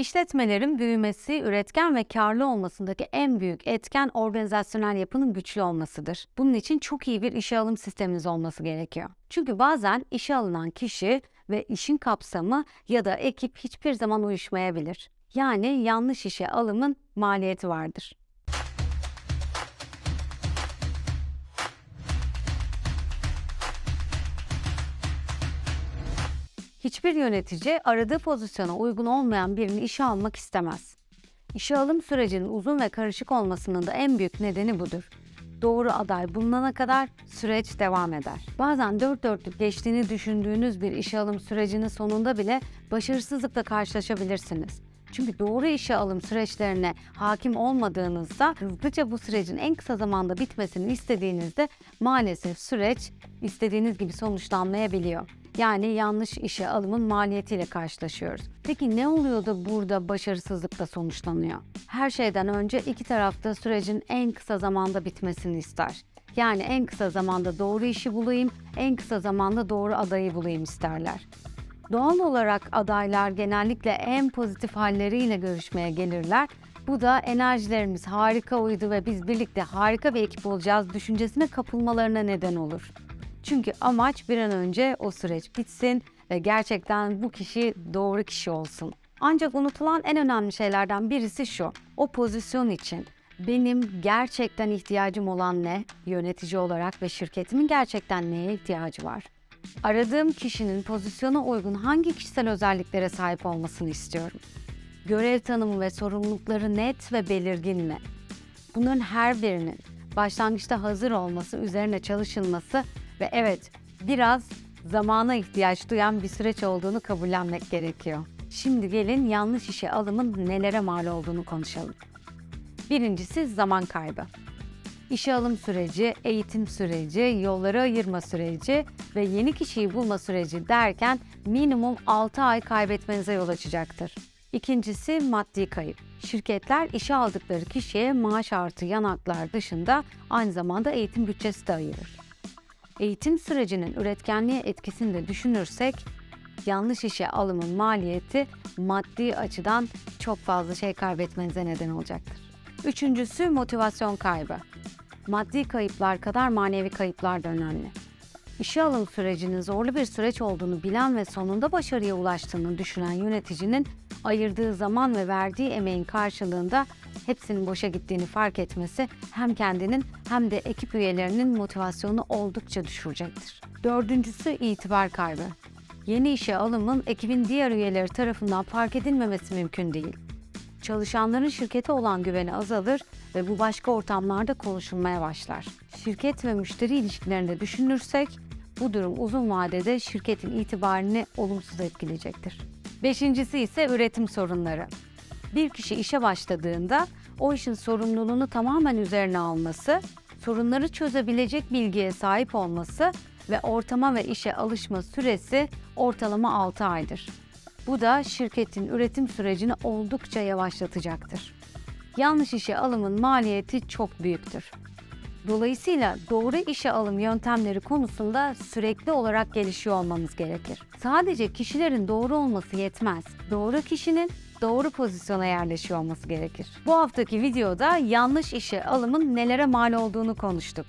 İşletmelerin büyümesi, üretken ve karlı olmasındaki en büyük etken organizasyonel yapının güçlü olmasıdır. Bunun için çok iyi bir işe alım sisteminiz olması gerekiyor. Çünkü bazen işe alınan kişi ve işin kapsamı ya da ekip hiçbir zaman uyuşmayabilir. Yani yanlış işe alımın maliyeti vardır. Hiçbir yönetici aradığı pozisyona uygun olmayan birini işe almak istemez. İşe alım sürecinin uzun ve karışık olmasının da en büyük nedeni budur. Doğru aday bulunana kadar süreç devam eder. Bazen dört dörtlük geçtiğini düşündüğünüz bir işe alım sürecinin sonunda bile başarısızlıkla karşılaşabilirsiniz. Çünkü doğru işe alım süreçlerine hakim olmadığınızda hızlıca bu sürecin en kısa zamanda bitmesini istediğinizde maalesef süreç istediğiniz gibi sonuçlanmayabiliyor. Yani yanlış işe alımın maliyetiyle karşılaşıyoruz. Peki ne oluyor da burada başarısızlıkla sonuçlanıyor? Her şeyden önce iki taraf da sürecin en kısa zamanda bitmesini ister. Yani en kısa zamanda doğru işi bulayım, en kısa zamanda doğru adayı bulayım isterler. Doğal olarak adaylar genellikle en pozitif halleriyle görüşmeye gelirler. Bu da enerjilerimiz harika uydu ve biz birlikte harika bir ekip olacağız düşüncesine kapılmalarına neden olur. Çünkü amaç bir an önce o süreç bitsin ve gerçekten bu kişi doğru kişi olsun. Ancak unutulan en önemli şeylerden birisi şu. O pozisyon için benim gerçekten ihtiyacım olan ne? Yönetici olarak ve şirketimin gerçekten neye ihtiyacı var? Aradığım kişinin pozisyona uygun hangi kişisel özelliklere sahip olmasını istiyorum? Görev tanımı ve sorumlulukları net ve belirgin mi? Bunların her birinin başlangıçta hazır olması, üzerine çalışılması ve evet biraz zamana ihtiyaç duyan bir süreç olduğunu kabullenmek gerekiyor. Şimdi gelin yanlış işe alımın nelere mal olduğunu konuşalım. Birincisi zaman kaybı. İşe alım süreci, eğitim süreci, yolları ayırma süreci ve yeni kişiyi bulma süreci derken minimum 6 ay kaybetmenize yol açacaktır. İkincisi maddi kayıp. Şirketler işe aldıkları kişiye maaş artı yanaklar dışında aynı zamanda eğitim bütçesi de ayırır. Eğitim sürecinin üretkenliğe etkisini de düşünürsek yanlış işe alımın maliyeti maddi açıdan çok fazla şey kaybetmenize neden olacaktır. Üçüncüsü motivasyon kaybı. Maddi kayıplar kadar manevi kayıplar da önemli. İşe alım sürecinin zorlu bir süreç olduğunu bilen ve sonunda başarıya ulaştığını düşünen yöneticinin ayırdığı zaman ve verdiği emeğin karşılığında hepsinin boşa gittiğini fark etmesi hem kendinin hem de ekip üyelerinin motivasyonu oldukça düşürecektir. Dördüncüsü itibar kaybı. Yeni işe alımın ekibin diğer üyeleri tarafından fark edilmemesi mümkün değil. Çalışanların şirkete olan güveni azalır ve bu başka ortamlarda konuşulmaya başlar. Şirket ve müşteri ilişkilerinde düşünürsek bu durum uzun vadede şirketin itibarını olumsuz etkileyecektir. Beşincisi ise üretim sorunları. Bir kişi işe başladığında o işin sorumluluğunu tamamen üzerine alması, sorunları çözebilecek bilgiye sahip olması ve ortama ve işe alışma süresi ortalama 6 aydır. Bu da şirketin üretim sürecini oldukça yavaşlatacaktır. Yanlış işe alımın maliyeti çok büyüktür. Dolayısıyla doğru işe alım yöntemleri konusunda sürekli olarak gelişiyor olmamız gerekir. Sadece kişilerin doğru olması yetmez. Doğru kişinin doğru pozisyona yerleşiyor olması gerekir. Bu haftaki videoda yanlış işe alımın nelere mal olduğunu konuştuk.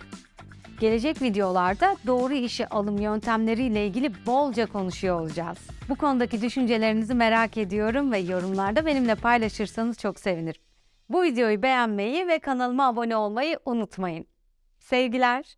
Gelecek videolarda doğru işe alım yöntemleriyle ilgili bolca konuşuyor olacağız. Bu konudaki düşüncelerinizi merak ediyorum ve yorumlarda benimle paylaşırsanız çok sevinirim. Bu videoyu beğenmeyi ve kanalıma abone olmayı unutmayın. Sevgiler.